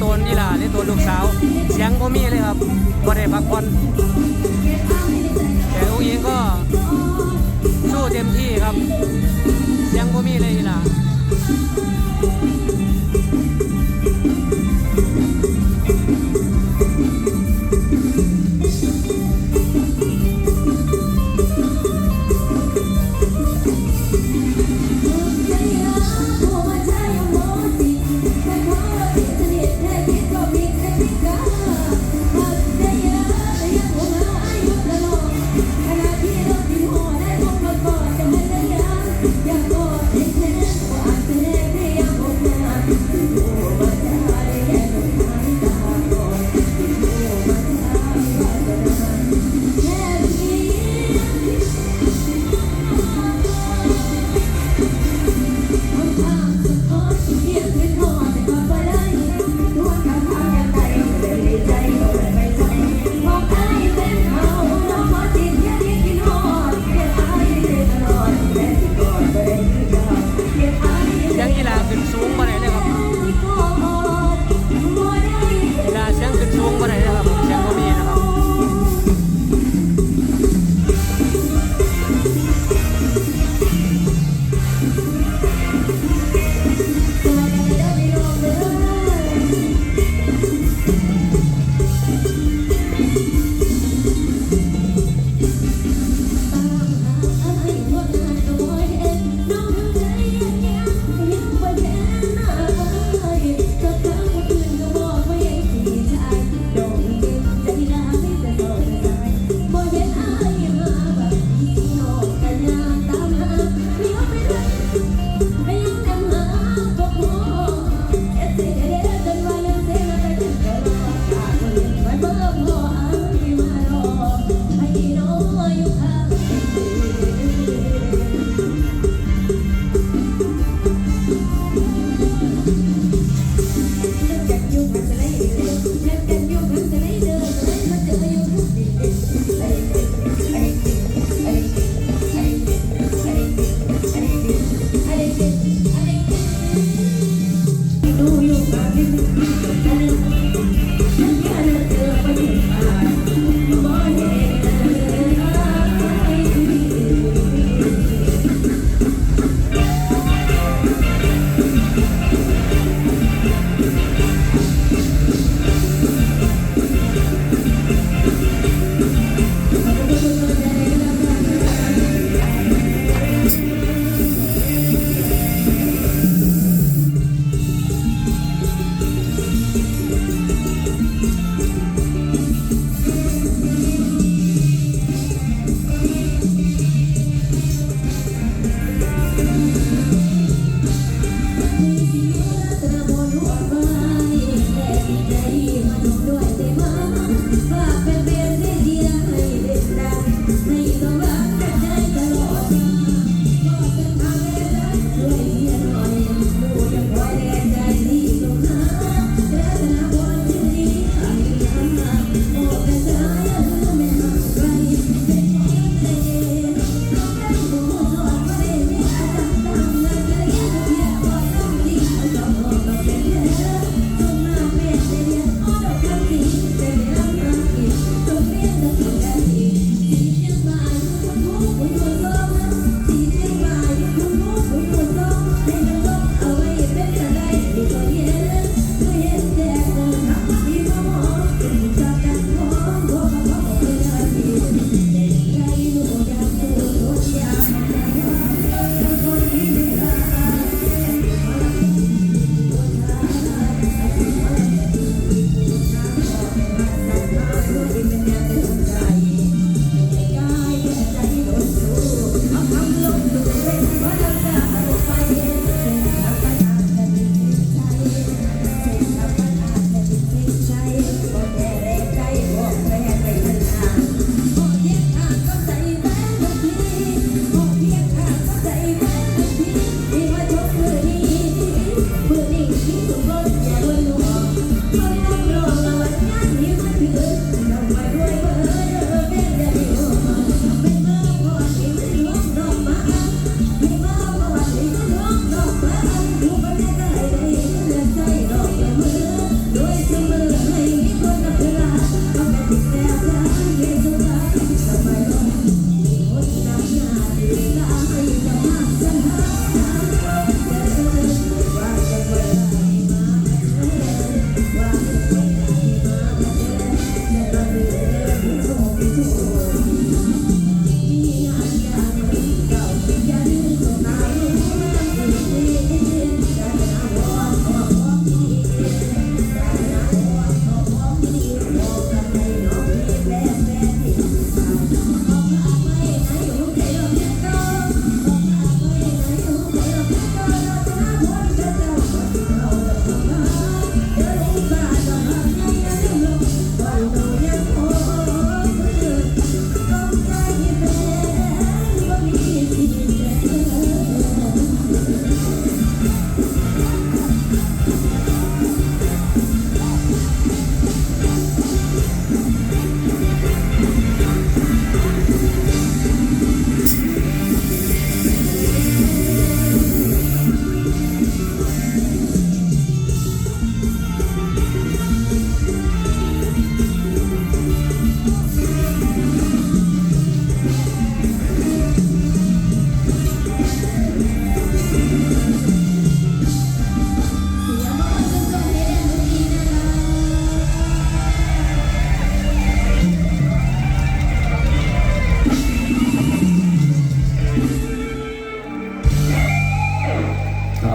ตัวนี่ล่ะเรียกตัวลูกสาว เสียงบ่มีเลยครับบ่ได้พักผ่อนแต่อุ้งยิงก็สู้เต็มที่ครับ เสียงบ่มีเลยนี่ล่ะ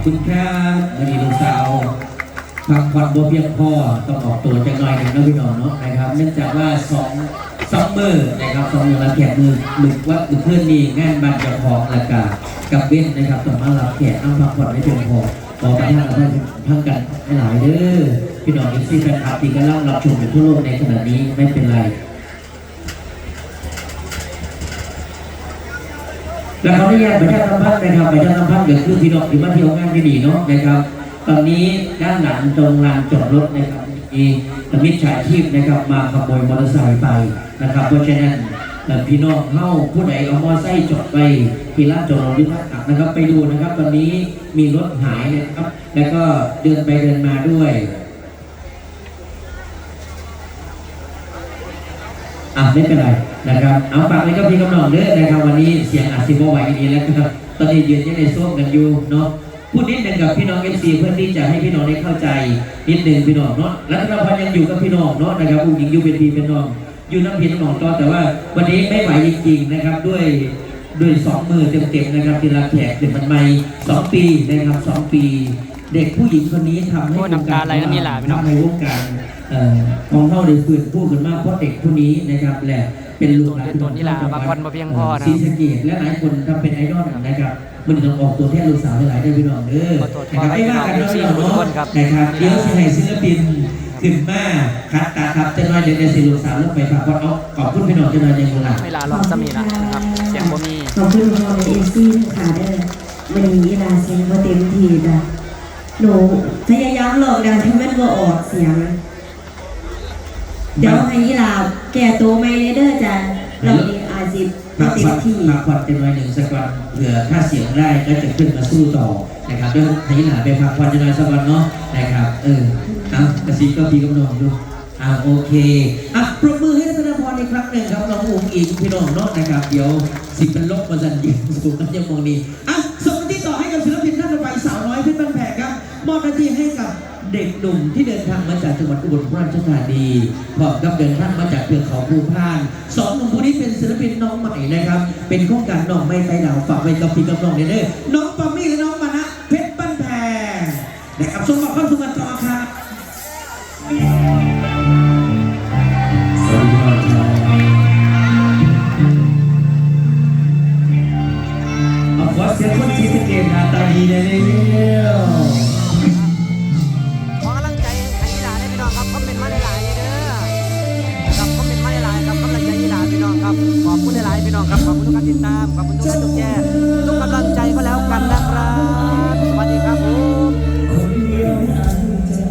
คุณครับวันนี้ลูกสาวพักผ่อนบ่เพียงพอต้องออกตัวจังหน่อยหนึ่งนะพี่น้องเนาะนะครับเนื่องจากว่าสองสองมือนะครับสองมือรับแขกมือหมึกว่าหมึกเพื่อนมีงานบันจะของราคากับเว้นนะครับต้องมารับแขกเอาพักผ่อนให้เพียงพอขอประทานอภัยทั้งกันหลายเด้อพี่น้องอีกซี่แฟนคลับที่กำลังรับชมอยู่ทั่วโลกในขณะนี้ไม่เป็นไร แล้วเขาได้แยกประชาสัมพันธ์นะครับประชาสัมพันธ์เดี๋ยวคือพี่น้องที่มาเที่ยวงานที่ดีเนาะนะครับ ตอนนี้ด้านหลังตรงลานจอดรถนะครับมีมิจฉาชีพนะครับมาขโมยมอเตอร์ไซค์ไปนะครับ เพราะฉะนั้นพี่น้องเข้าผู้ใดเอามอเตอร์ไซค์จอดไปที่ลานจอดรถที่พักตักนะครับ ไปดูนะครับ ตอนนี้มีรถหายนะครับ แล้วก็เดินไปเดินมาด้วย อะไม่เป็นไรนะครับเอาฝากไว้กับพี่กำนองเด้อนะครับวันนี้เสียงอาจสิบไหวดีแล้วครับตอนนี้ยืนยังในส้วมกันอยู่เนาะพูดนิดหนึ่งกับพี่น้องเอฟซีเพื่อที่จะให้พี่น้องได้เข้าใจนิดหนึ่งพี่น้องเนาะรัตนพันธ์ยังอยู่กับพี่น้องเนาะนะครับผู้หญิงอยู่เป็นพี่เป็นน้อง อยู่น้ำพี่น้องต่อแต่ว่าวันนี้ไม่ไหวจริงๆนะครับด้วยด้วยสองมือเต็มๆนะครับที่รับแขกเด็กมันใหม่สองปีนะครับสองปี เด็กผู้หญิงคนนี้ทำให้โอ้น้ำตาไหลน้ำมีหลาพี่น้องทำในวงการเอ่อของเข้าได้ฟื้นพูดกันมากเพราะเด็กผู้นี้นะครับแหละเป็นลูกหลานเป็นต้นนี่ล่ะพักผ่อนบ่เพียงพอนะศรีสะเกษและหลายคนทำเป็นไอดอลนะครับมันต้องออกตัวแทนลูกสาวหลายๆได้พี่น้องเด้อขอโทษนะครับขอให้ไม่ว่ากันเนาะพี่น้องทุกเนาะคนครับนะครับเดี๋ยวสิให้ศิลปินขึ้นมาคัดตาครับจะน้อยเดี๋ยวในสิลูกสาวลงไปฝากคนเอาขอบคุณพี่น้องจะน้อยในโบราณเวลาลองสมีละนะครับเสียงบ่มีขอบคุณพ่อในเอซี่ค่ะเด้อวันนี้เวลาเสียงมาเต็มทีจ้ะ หนูพยายามหลอกดังที่มันบ่ออกเสียงเดี๋ยวให้ยีลาแก่ตัวไม่เด้อจ้ะเรามีอาชีพพัมากเต็ผ่อมนที่พักผ่อนเป็นวันหนึ่งสักวันเผื่อถ้าเสียงได้ก็จะขึ้นมาสู้ต่อนะครับด้วยให้หลาไปพักผ่อนจะน้อยสักวันเนาะนะครับเออเอากระซิบก็พี่กำนองดูอ่าโอเคอะปรบมือให้รัตนพรอีกครั้งหนึ่งครับน้องอุ๋งอิงพี่น้องเนาะนะครับเดี๋ยวสิบเป็นลบมาสันยิงสูงกันยังมองนี้อะ มอบหน้าที่ให้กับเด็กหนุ่มที่เดินทางมาจากจังหวัดอุบลราชธานีพร้อมกับเดินทางมาจากเทือกเขาภูพานสองหนุ่มผู้นี้เป็นศิลปินน้องใหม่นะครับ เป็นโครงการน้องไม่ไต่ดาวฝากไว้กับพี่กับน้องเด้อน้องปามี่และน้องมานะเพชรบ้านแพงนะครับส่งมาความสุขกันต่อครับครัเสียคนที่สเกตนาตาดีเลย